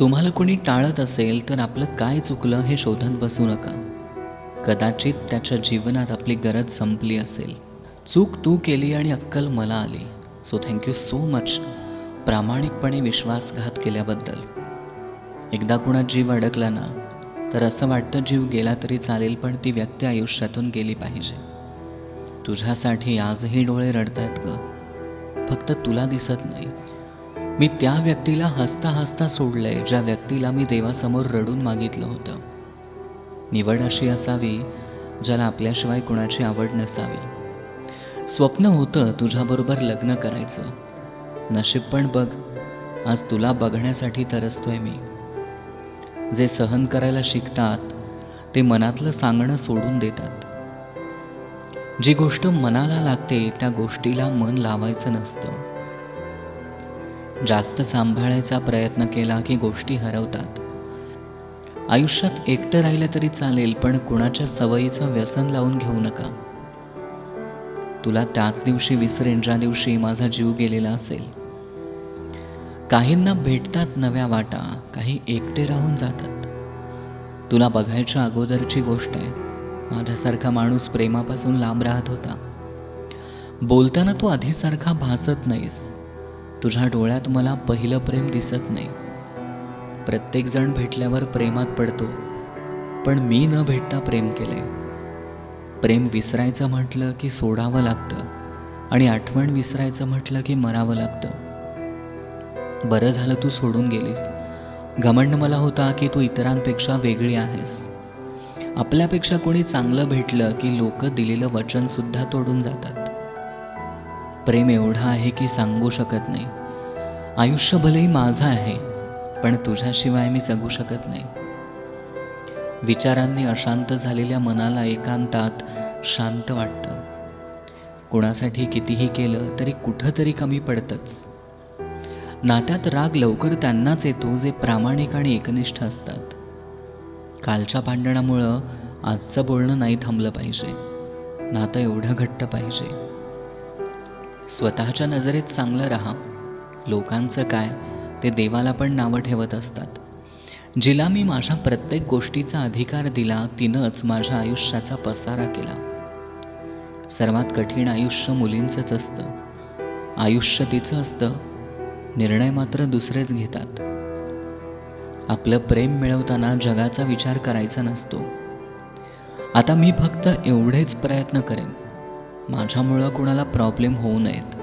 तुम्हाला कोणी टाळत असेल तर आपलं काय चुकलं हे शोधत बसू नका. कदाचित त्याच्या जीवनात आपली गरज संपली असेल. चूक तू केली आणि अक्कल मला आली. सो थँक्यू सो मच प्रामाणिकपणे विश्वासघात केल्याबद्दल. एकदा कुणात जीव अडकला ना तर असं वाटतं जीव गेला तरी चालेल पण ती व्यक्ती आयुष्यातून गेली पाहिजे. तुझ्यासाठी आजही डोळे रडतायत ग. फक्त तुला दिसत नाही. मी त्या व्यक्तीला हसता हसता सोडलंय ज्या व्यक्तीला मी देवासमोर रडून मागितलं होतं. निवड अशी असावी ज्याला आपल्याशिवाय कुणाची आवड नसावी. स्वप्न होतं तुझ्याबरोबर लग्न करायचं. नशीब पण बघ आज तुला बघण्यासाठी तरसतोय मी. जे सहन करायला शिकतात ते मनातलं सांगणं सोडून देतात. जी गोष्ट मनाला लागते त्या गोष्टीला मन लावायचं नसतं. जास्त सांभाळायचा प्रयत्न केला की गोष्टी हरवतात. आयुष्यात एकटं राहिलं तरी चालेल पण कुणाच्या सवयीचं व्यसन लावून घेऊ नका. तुला त्याच दिवशी विसरेन ज्या दिवशी माझा जीव गेलेला असेल. काहींना भेटतात नव्या वाटा काही एकटे राहून जातात. तुला बघायच्या अगोदरची गोष्ट आहे माझ्यासारखा माणूस प्रेमापासून लांब राहत होता. बोलताना तू आधीसारखा भासत नाहीस. तुझ्या डोळ्यात मला पहिलं प्रेम दिसत नाही. प्रत्येकजण भेटल्यावर प्रेमात पडतो पण मी न भेटता प्रेम केलंय. प्रेम विसरायचं म्हटलं की सोडावं लागतं आणि आठवण विसरायचं म्हटलं की मरावं लागतं. बरं झालं तू सोडून गेलीस. घमंड मला होता की तू इतरांपेक्षा वेगळी आहेस. आपल्यापेक्षा कोणी चांगलं भेटलं की लोक दिलेलं वचनसुद्धा तोडून जातात. प्रेम एवढं आहे की सांगू शकत नाही. आयुष्य भलेही माझं आहे पण तुझ्याशिवाय मी जगू शकत नाही. विचारांनी अशांत झालेल्या मनाला एकांतात शांत वाटतं. कोणासाठी कितीही केलं तरी कुठंतरी कमी पडतंच. नात्यात राग लवकर त्यांनाच येतो जे प्रामाणिक आणि एकनिष्ठ असतात. कालच्या भांडणामुळं आजचं बोलणं नाही थांबलं पाहिजे. नातं एवढं घट्ट पाहिजे. स्वतःच्या नजरेत चांगलं राहा. लोकांचं काय ते देवाला पण नावं ठेवत असतात. जिला मी माझ्या प्रत्येक गोष्टीचा अधिकार दिला तिनंच माझ्या आयुष्याचा पसारा केला. सर्वात कठीण आयुष्य मुलींचंच असतं. आयुष्य तिचं असतं. निर्णय मात्र दुसरेच घेतात. आपलं प्रेम मिळवताना जगाचा विचार करायचा नसतो. आता मी फक्त एवढेच प्रयत्न करेन. माझ्यामुळं कोणाला प्रॉब्लेम होऊ नयेत.